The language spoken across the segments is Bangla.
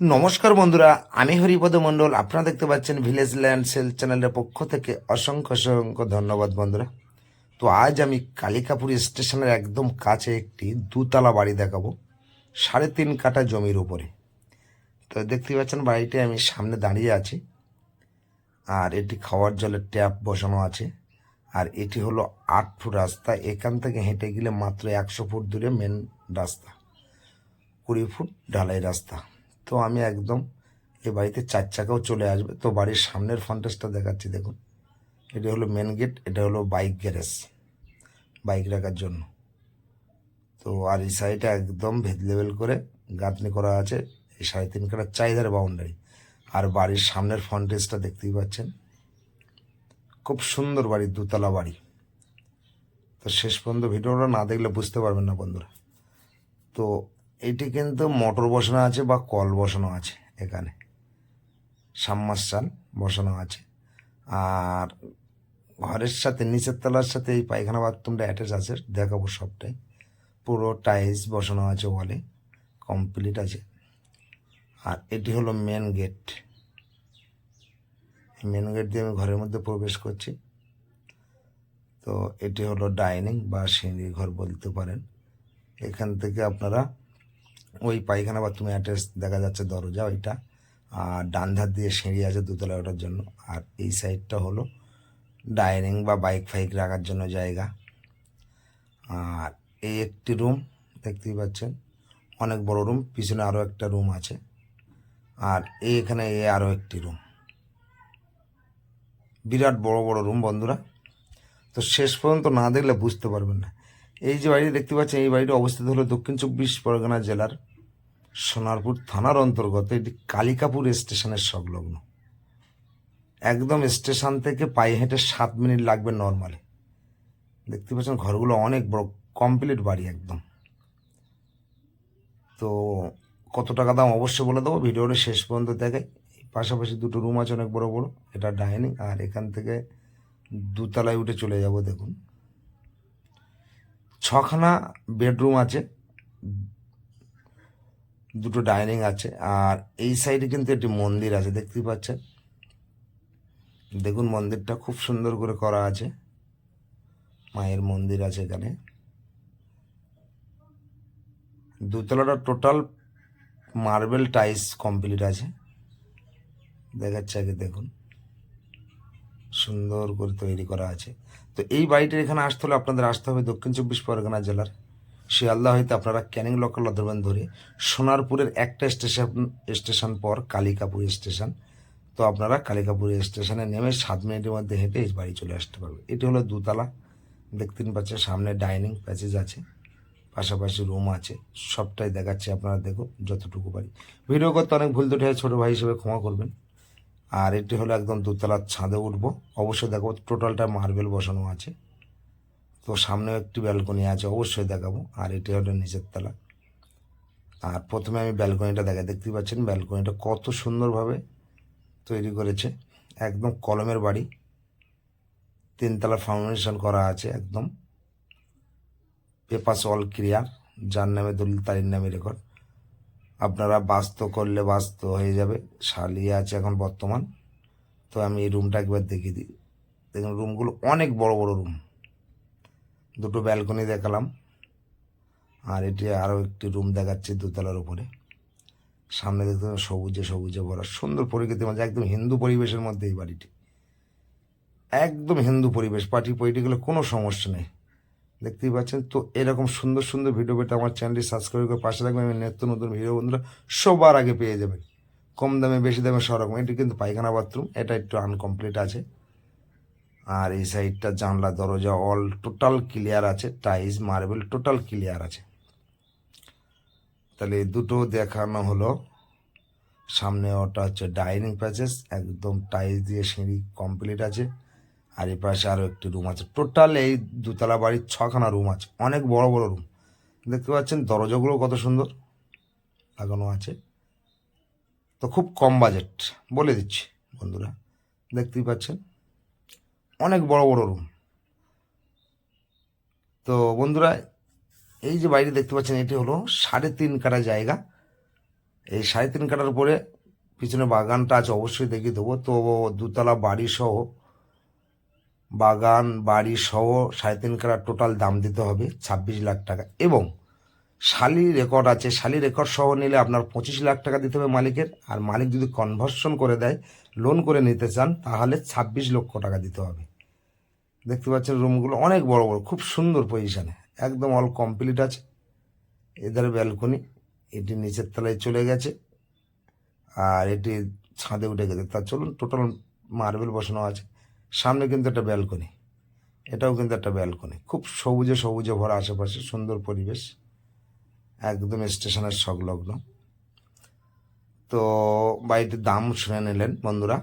নমস্কার বন্ধুরা, আমি হরিপদ মণ্ডল। আপনারা দেখতে পাচ্ছেন ভিলেজ ল্যান্ড সেল চ্যানেলের পক্ষ থেকে অসংখ্য অসংখ্য ধন্যবাদ বন্ধুরা। তো আজ আমি কালিকাপুর স্টেশনের একদম কাছে একটি দুতলা বাড়ি দেখাবো, সাড়ে তিন কাঠা জমির উপরে। তো দেখতে পাচ্ছেন বাড়িটি আমি সামনে দাঁড়িয়ে আছি, আর এটি খাওয়ার জলের ট্যাপ বসানো আছে, আর এটি হলো আট ফুট রাস্তা, এখান থেকে হেঁটে গেলে মাত্র একশো ফুট দূরে মেন রাস্তা, কুড়ি ফুট ঢালাই রাস্তা। তো আমি একদম এই বাড়িতে চার চাকাও চলে আসবে। তো বাড়ির সামনের ফন্টেজটা দেখাচ্ছি, দেখুন। এটা হলো মেন গেট এটা হলো বাইক গ্যারেজ বাইক রাখার জন্য। তো আর এই সাইডে একদম ভেদ লেভেল করে গাঁথনি করা আছে। এই সাড়ে তিন কাটার চাহিদার বাউন্ডারি আর বাড়ির সামনের ফন্টেজটা দেখতেই পাচ্ছেন। খুব সুন্দর বাড়ি দুতলা বাড়ি। তো শেষ পর্যন্ত ভিডিওটা না দেখলে বুঝতে পারবেন না বন্ধুরা। তো এটি কিন্তু মোটর বসানো আছে বা কল বসানো আছে এখানে। সাবমার্শাল বসানো আছে। আর ঘরের সাথে, নিচের তলার সাথে এই পায়খানা বাথরুমটা অ্যাটাচ আছে। দেখাবো সবটাই। পুরো টাইলস বসানো আছে ওয়ালে কমপ্লিট আছে। আর এটি হলো মেন গেট মেন গেট দিয়ে আমি ঘরের মধ্যে প্রবেশ করছি। তো এটি হলো ডাইনিং বা সিঁড়ি ঘর বলতে পারেন। এখান থেকে আপনারা ওই পায়খানা বা তুমি অ্যাটাচ দেখা যাচ্ছে দরজা ওইটা। আর ডান ধার দিয়ে সিঁড়ি আছে দুতলা ওঠার জন্য। আর এই সাইডটা হলো ডাইনিং বা বাইক ফাইক রাখার জন্য জায়গা। আর এই একটি রুম দেখতেই পাচ্ছেন। অনেক বড় রুম পিছনে আরও একটা রুম আছে। আর এই এখানে এ আরও একটি রুম বিরাট বড় বড় রুম বন্ধুরা। তো শেষ পর্যন্ত না দেখলে বুঝতে পারবেন না। এই যে বাড়িটি দেখতে পাচ্ছেন, এই বাড়িটি অবস্থিত হলো দক্ষিণ চব্বিশ পরগনা জেলার সোনারপুর থানার অন্তর্গত এটি কালিকাপুর স্টেশনের সংলগ্ন। একদম স্টেশন থেকে পায়ে হেঁটে সাত মিনিট লাগবে নর্মালে। দেখতে পাচ্ছেন, ঘরগুলো অনেক বড়, কমপ্লিট বাড়ি একদম। তো কত টাকা দাম অবশ্যই বলে দেবো, ভিডিওটা শেষ পর্যন্ত দেখাই পাশাপাশি দুটো রুম আছে, অনেক বড় বড়, এটা ডাইনিং, আর এখান থেকে দুতলায় উঠে চলে যাব, দেখুন। ছখানা বেডরুম আছে, দুটো ডাইনিং আছে, আর এই সাইডে কিন্তু একটি মন্দির আছে, দেখতেই পাচ্ছেন? দেখুন মন্দিরটা খুব সুন্দর করে করা আছে, মায়ের মন্দির আছে এখানে। দুতলাটা টোটাল মার্বেল টাইলস কমপ্লিট আছে, দেখাচ্ছে আগে দেখুন। সুন্দর করে তৈরি করা আছে। তো এই বাড়িটার এখানে আসতে হলে আপনাদের আসতে হবে দক্ষিণ চব্বিশ পরগনা জেলার। শিয়ালদা হইতে আপনারা ক্যানিং লোকাল ধরবেন ধরে সোনারপুরের একটা স্টেশন স্টেশন পর কালিকাপুর স্টেশন। তো আপনারা কালিকাপুর স্টেশনে নেমে সাত মিনিটের মধ্যে হেঁটে এই বাড়ি চলে আসতে পারবে এটি হলো দুতলা। দেখতেন পাচ্ছেন সামনে ডাইনিং প্যাসেজ আছে, পাশাপাশি রুম আছে। সবটাই দেখাচ্ছে আপনারা, দেখুন, যতটুকু পারি। ভিডিও করতে অনেক ভুল দুটো ছোটো ভাই হিসেবে ক্ষমা করবেন। আর এটি হলো একদম দুতলার ছাদে উঠবো। অবশ্যই দেখাবো টোটালটা মার্বেল বসানো আছে। তো সামনেও একটি ব্যালকনি আছে, অবশ্যই দেখাবো। আর এটি হলো নিচের তলা। আর প্রথমে আমি ব্যালকনিটা দেখা, দেখতেই পাচ্ছেন ব্যালকনিটা কত সুন্দরভাবে তৈরি করেছে। একদম কলমের বাড়ি। তিনতলা ফাউন্ডেশন করা আছে একদম। পেপাস অল ক্লিয়ার, যার নামে দলিল, তারির নামে রেকর্ড আপনারা বাস্ত করলে বাস্ত হয়ে যাবে। শালিয়ে আছে এখন বর্তমান। তো আমি এই রুমটা একবার দেখিয়ে দিই। দেখুন রুমগুলো অনেক বড় বড় রুম দুটো ব্যালকনি দেখালাম। আর এটি আরও একটি রুম দেখাচ্ছে দোতলার উপরে। সামনে দেখতে সবুজে সবুজে ভরা। সুন্দর প্রকৃতির মধ্যে, একদম হিন্দু পরিবেশের মধ্যে এই বাড়িটি। একদম হিন্দু পরিবেশ। পার্টি পলিটিক্যালে কোনো সমস্যা নেই। দেখতেই পাচ্ছেন। তো এরকম সুন্দর সুন্দর ভিডিও পেতে আমার চ্যানেলটি সাবস্ক্রাইব করে পাশে রাখবেন আমি নিত্য নতুন ভিডিও বন্ধুরা সবার আগে পেয়ে যাবেন। কম দামে, বেশি দামে সব রকম এটি কিন্তু পায়খানা বাথরুম এটা একটু আনকমপ্লিট আছে। আর এই সাইডটা জানলা, দরজা অল টোটাল ক্লিয়ার আছে। টাইলস মার্বেল টোটাল ক্লিয়ার আছে। তাহলে দুটো দেখানো হলো। সামনে ওটা হচ্ছে ডাইনিং প্যাসেজ একদম টাইলস দিয়ে সিঁড়ি কমপ্লিট আছে। আর এই পাশে আরও একটি রুম আছে। টোটাল এই দুতলা বাড়ির ছখানা রুম আছে। অনেক বড় বড় রুম দেখতে পাচ্ছেন দরজাগুলো কত সুন্দর লাগানো আছে। তো খুব কম বাজেট বলে দিচ্ছি বন্ধুরা। দেখতেই পাচ্ছেন, অনেক বড় বড় রুম তো বন্ধুরা, এই যে বাড়িটি দেখতে পাচ্ছেন, এটি হলো সাড়ে তিন কাটা জায়গা। এই সাড়ে তিন কাটার উপরে পিছনে বাগানটা আছে, অবশ্যই দেখিয়ে দেবো। তো দুতলা বাড়ি সহ বাগান, বাড়ি সহ সাড়ে তিন কাটার টোটাল দাম দিতে হবে ছাব্বিশ লাখ টাকা। এবং শালি রেকর্ড আছে, শালি রেকর্ড সহ নিলে আপনার পঁচিশ লাখ টাকা দিতে হবে মালিকের। আর মালিক যদি কনভার্সন করে দেয় লোন করে নিতে চান, তাহলে ছাব্বিশ লক্ষ টাকা দিতে হবে। দেখতে পাচ্ছেন রুমগুলো অনেক বড় বড়, খুব সুন্দর পজিশানে একদম অল কমপ্লিট আছে। এদের ব্যালকনি এটি নিচের তলায় চলে গেছে। আর এটি ছাদে উঠে গেছে। তা চলুন টোটাল মার্বেল বসানো আছে। সামনে কিন্তু একটা ব্যালকনি এটাও কিন্তু একটা ব্যালকনি খুব সবুজে সবুজে ভরা আশেপাশে, সুন্দর পরিবেশ, একদম স্টেশনের সংলগ্ন। তো বাড়িটির দাম শুনে নিলেন বন্ধুরা,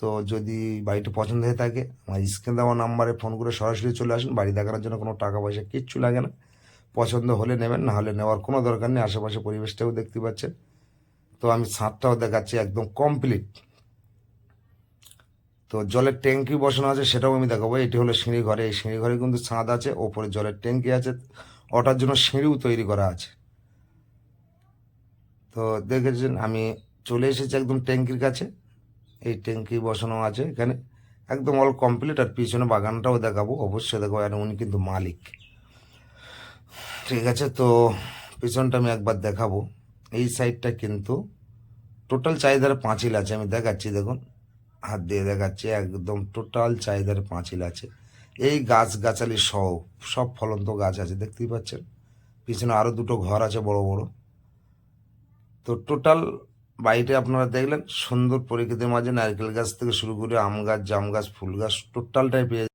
তো যদি বাড়িটি পছন্দ হয়ে থাকে, আমার স্ক্রিন দেওয়া নাম্বারে ফোন করে সরাসরি চলে আসুন, বাড়ি দেখানোর জন্য কোনো টাকা পয়সা কিচ্ছু লাগে না। পছন্দ হলে নেবেন, না হলে নেওয়ার কোনো দরকার নেই আশেপাশে পরিবেশটাও দেখতে পাচ্ছেন। তো আমি ছাদটাও দেখাচ্ছি, একদম কমপ্লিট তো জলের ট্যাঙ্কি বসানো আছে, সেটাও আমি দেখাবো। এটি হলো সিঁড়ি ঘরে। এই সিঁড়ি ঘরে কিন্তু ছাদ আছে, ওপরে জলের ট্যাঙ্কি আছে। ওটার জন্য সিঁড়িও তৈরি করা আছে। তো দেখেছেন, আমি চলে এসেছি একদম ট্যাঙ্কির কাছে। এই ট্যাঙ্কি বসানো আছে এখানে। একদম অল কমপ্লিট। আর পিছনে বাগানটাও দেখাবো। অবশ্যই দেখাবো। আর উনি কিন্তু মালিক। ঠিক আছে, তো পিছনটা আমি একবার দেখাবো। এই সাইডটা কিন্তু টোটাল চাহিদার পাঁচিল আছে। আমি দেখাচ্ছি, দেখুন। হাত দিয়ে দেখাচ্ছে, একদম টোটাল চাহিদার পাঁচিল আছে। এই গাছ গাছালি সহ সব ফলন্ত গাছ আছে, দেখতেই পাচ্ছেন? পিছনে আরও দুটো ঘর আছে বড় বড়। তো টোটাল বাড়িটা আপনারা দেখলেন, সুন্দর প্রকৃতির মাঝে নারকেল গাছ থেকে শুরু করে আম গাছ, জাম গাছ, ফুল গাছ টোটালটাই পেয়ে